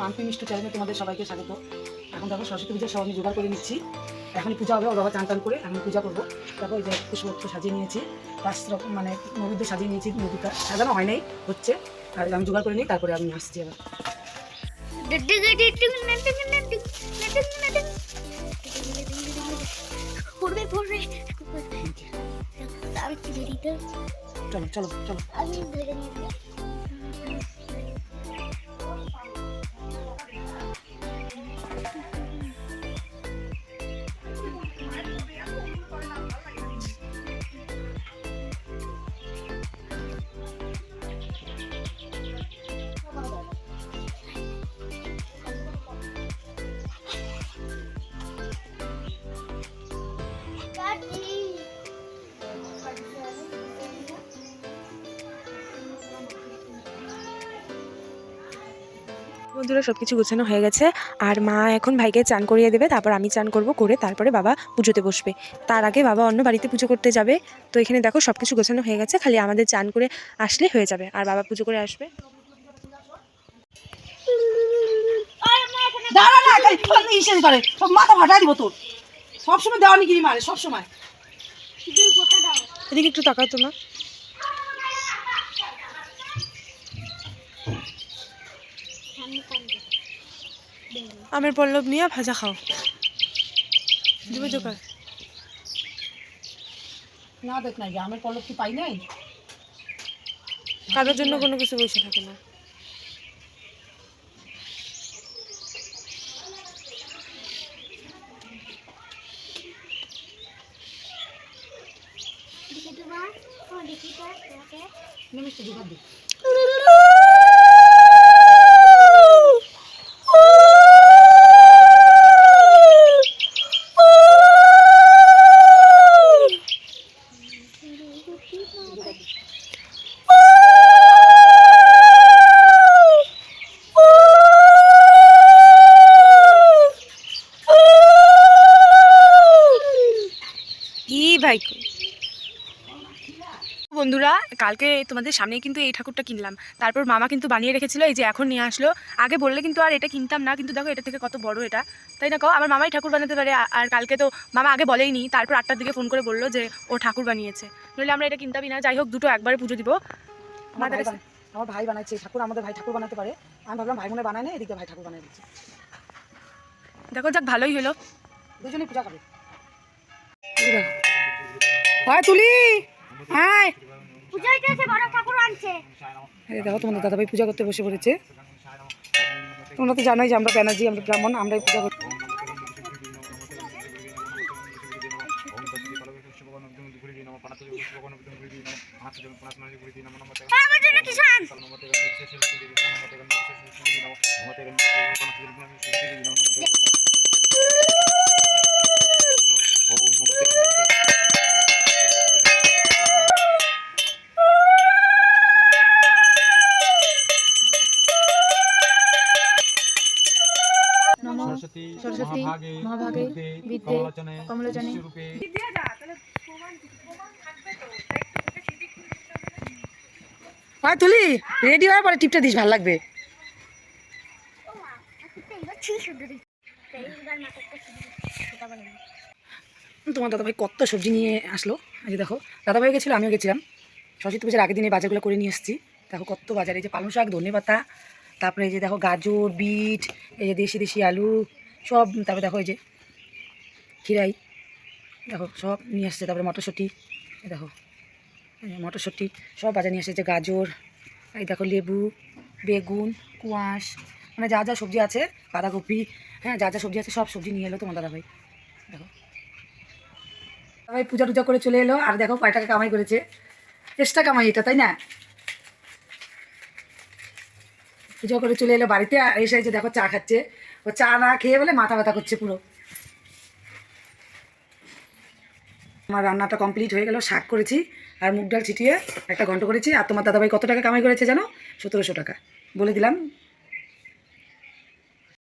মাম্পি মিষ্টি চ্যানেলে তোমাদের সবাইকে স্বাগত। এখন দেখো সরস্বতী পূজা সব আমি জোগাড় করে নিচ্ছি। এখন পূজা হবে ওর বাবা চান টান করে আমি পূজা করব। তারপর এই যে পুষ্পত্র সাজিয়ে নিয়েছি পাঁচ রকম মানে নবীদের সাজিয়ে নিয়েছি নদীটা সাজানো হয় নাই হচ্ছে। আর আমি জোগাড় করে নিই তারপরে আমি আসছি আবার চলো চলো। চলো বন্ধুরা সব কিছু গোছানো হয়ে গেছে। আর মা এখন ভাইকে চান করিয়ে দেবে তারপর আমি চান করব করে তারপরে বাবা পুজোতে বসবে। তার আগে বাবা অন্য বাড়িতে পুজো করতে যাবে। তো এখানে দেখো সব কিছু গোছানো হয়ে গেছে খালি আমাদের চান করে আসলে হয়ে যাবে। আর বাবা পুজো করে আসবে। দাঁড়া না খালি ইসেন সব মাথা ফাটাই দিব তোর। সবসময় দেওয়া নিগিরি মারে সবসময়। এদিকে একটু তাকাও তো না আমের পল্লব নিয়ে ভাজা খাও। দিবে জোকার না দেখ না গ্রামের পলক কি পাই নাই? কারোর জন্য কোনো কিছু বসে থাকে না। মিষ্টি জোগাড় দিই ভাই বন্ধুরা কালকে তোমাদের সামনে কিন্তু এই ঠাকুরটা কিনলাম। তারপর মামা কিন্তু বানিয়ে রেখেছিল এই যে এখন নিয়ে আসলো। আগে বললে কিন্তু আর এটা কিনতাম না কিন্তু দেখো এটা থেকে কত বড় এটা। তাই না কও? আমার মামাই ঠাকুর বানাতে পারে আর কালকে তো মামা আগে বলেইনি তারপর আটটার দিকে ফোন করে বলল যে ও ঠাকুর বানিয়েছে। নইলে আমরা এটা কিনতামই না। যাই হোক দুটো একবারে পুজো দিব। আমার ভাই বানাচ্ছে ঠাকুর আমাদের ভাই ঠাকুর বানাতে পারে। আমি ভাবলাম ভাই মনে বানায় না এদিকে ভাই ঠাকুর বানায় দিচ্ছে। দেখো যাক ভালোই হলো। দুজনেই পূজা করে। হয় তুলি হ্যাঁ। আনছে। এই দেখো তোমাদের দাদাভাই পূজা করতে বসে পড়েছে। তোমরা তো জানোই যে আমরা ব্যানার্জি আমরা ব্রাহ্মণ আমরাই পূজা করি। আমার জন্য কিষান। সরস্বতী মহাভাগে বিদ্যে কমলোচনে তুলি রেডি হয়ে পরে টিপটা দিস ভালো লাগবে। তোমার দাদাভাই কত সবজি নিয়ে আসলো? যে দেখো দাদাভাই গেছিল আমিও গেছিলাম। সরস্বতী পুজোর আগের দিনে বাজারগুলো করে নিয়ে এসেছি। দেখো কত বাজার এই যে পালং শাক ধনে পাতা তারপরে এই যে দেখো গাজর, বিট, এই যে দেশি দেশি আলু, সব, তারপরে দেখো এই যে খিরাই, দেখো সব নিয়ে আসছে, তারপরে মটরশুঁটি দেখো মটরশুঁটি, সব বাজার নিয়ে আসছে গাজর, এই দেখো লেবু, বেগুন, কুয়াশ মানে যা যা সবজি আছে, বাঁধাকপি হ্যাঁ যা যা সবজি আছে, সব সবজি নিয়ে এলো তোমার দাদাভাই দেখো। সবাই পূজা টুজা করে চলে এলো, আর দেখো কয় টাকা কামাই করেছে চেষ্টা কামাই এটা, তাই না? পুজো করে চলে এলো বাড়িতে আর এসে যে দেখো চা খাচ্ছে। ও চা না খেয়ে বলে মাথা ব্যথা করছে পুরো। আমার রান্নাটা কমপ্লিট হয়ে গেল, শাক করেছি আর মুগ ডাল ছিটিয়ে একটা ঘন্ট করেছি। আর তোমার দাদাভাই কত টাকা কামাই করেছে জানো? সতেরোশো টাকা। বলে দিলাম।